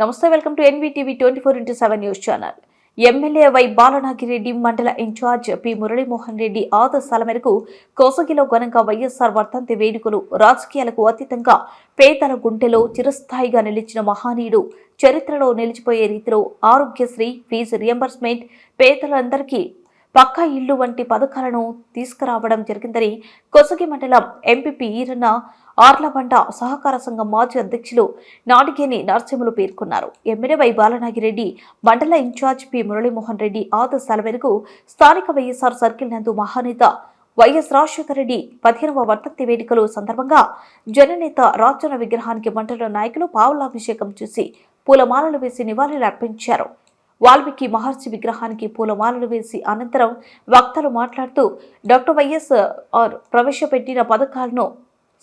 నమస్తే welcome to NVTV twenty four into seven news channel. MLA Y Balanagireddy మండల incharge P Muralimohan Reddy ఆదేశాల మేరకు కోసగిలో ఘనంగా వైఎస్ఆర్ వర్ధంతి వేడుకలు రాజకీయాలకు అతీతంగా పేదల గుంటెలో చిరస్థాయిగా నిలిచిన మహానీయుడు చరిత్రలో నిలిచిపోయే రీతిలో ఆరోగ్యశ్రీ ఫీజు రియంబర్స్మెంట్ పేదలందరికీ పక్కా ఇల్లు వంటి పథకాలను తీసుకురావడం జరిగిందని కొసగి మండలం ఎంపీపీ ఈరన్న ఆర్లబండ సహకార సంఘం మాజీ అధ్యక్షులు నాటికేని నరసింహులు పేర్కొన్నారు. ఎమ్మెల్యే వై బాలనాగిరెడ్డి మండల ఇన్ఛార్జ్ పి మురళీమోహన్ రెడ్డి ఆదేశాల మేరకు స్థానిక వైఎస్ఆర్ సర్కిల్ నందు మహానేత వైఎస్ రాజశేఖర రెడ్డి పదిహేనవ వర్తంతి వేడుకలు సందర్భంగా జననేత రాజన్న విగ్రహానికి మండల నాయకులు పావులాభిషేకం చేసి పూలమాలలు వేసి నివాళులు అర్పించారు. వాల్మీకి మహర్షి విగ్రహానికి పూలమాలలు వేసి అనంతరం వక్తలు మాట్లాడుతూ డాక్టర్ వైఎస్ ఆర్ ప్రవేశపెట్టిన పథకాలను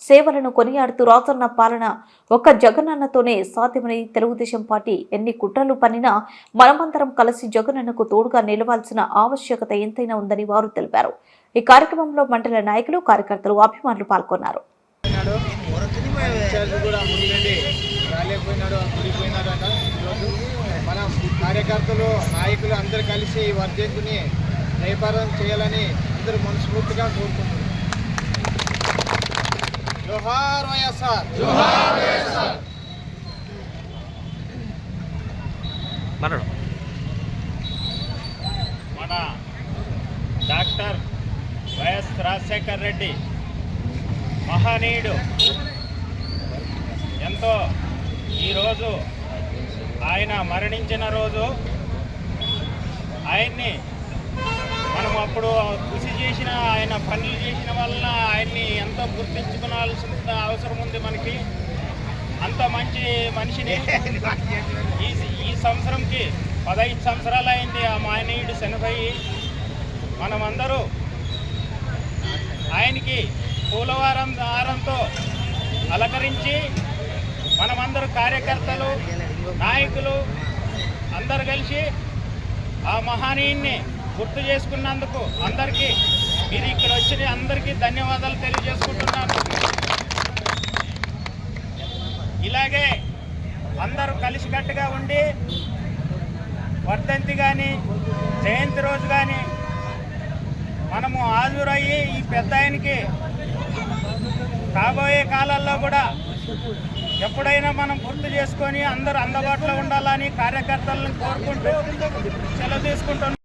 సేవలను కొనియాడుతూ రాజన్న పాలన ఒక్క జగనన్నతోనే సాధ్యమని తెలుగుదేశం పార్టీ ఎన్ని కుట్రలు పనినా మనమందరం కలిసి జగనన్నకు తోడుగా నిలవాల్సిన ఆవశ్యకత ఎంతైనా ఉందని వారు తెలిపారు. ఈ కార్యక్రమంలో మండల నాయకులు కార్యకర్తలు అభిమానులు పాల్గొన్నారు. పోయినాడు ఇన్ఛార్జ్ రాలేకపోయినాడు అట. ఈరోజు మన కార్యకర్తలు నాయకులు అందరు కలిసి ఈ వర్ధంతిని జయప్రదం చేయాలని అందరూ మనస్ఫూర్తిగా కోరుకుంటున్నారు జోహార్ వైఎస్ఆర్. మన డాక్టర్ వైఎస్ రాజశేఖర్ రెడ్డి. మహనీయుడు. ఎంతో ఈరోజు ఆయన మరణించిన రోజు ఆయన్ని మనం అప్పుడు కృషి చేసిన ఆయన పనులు చేసిన వలన ఆయన్ని ఎంతో గుర్తించుకోవాల్సిన అవసరం ఉంది మనకి. అంత మంచి మనిషిని ఈ ఈ సంవత్సరంకి పదహైదు సంవత్సరాలు అయింది ఆ మాయనీయుడు చనిపోయి మనమందరూ ఆయనకి పూలవారం దారంతో అలంకరించి మనమందరూ కార్యకర్తలు నాయకులు అందరు కలిసి ఆ మహనీయుణ్ణి గుర్తు చేసుకున్నందుకు అందరికీ మీరు ఇక్కడ వచ్చిన అందరికీ ధన్యవాదాలు తెలియజేసుకుంటున్నాను. ఇలాగే అందరూ కలిసికట్టుగా ఉండి వర్ధంతి కానీ జయంతి రోజు కానీ మనము హాజరయ్యి ఈ పెద్ద ఆయనకి కాబోయే కాలాల్లో కూడా ఎప్పుడైనా మనం గుర్తు చేసుకొని అందరూ అందుబాటులో ఉండాలని కార్యకర్తలను కోరుకుంటూ సెలవు తీసుకుంటున్నాం.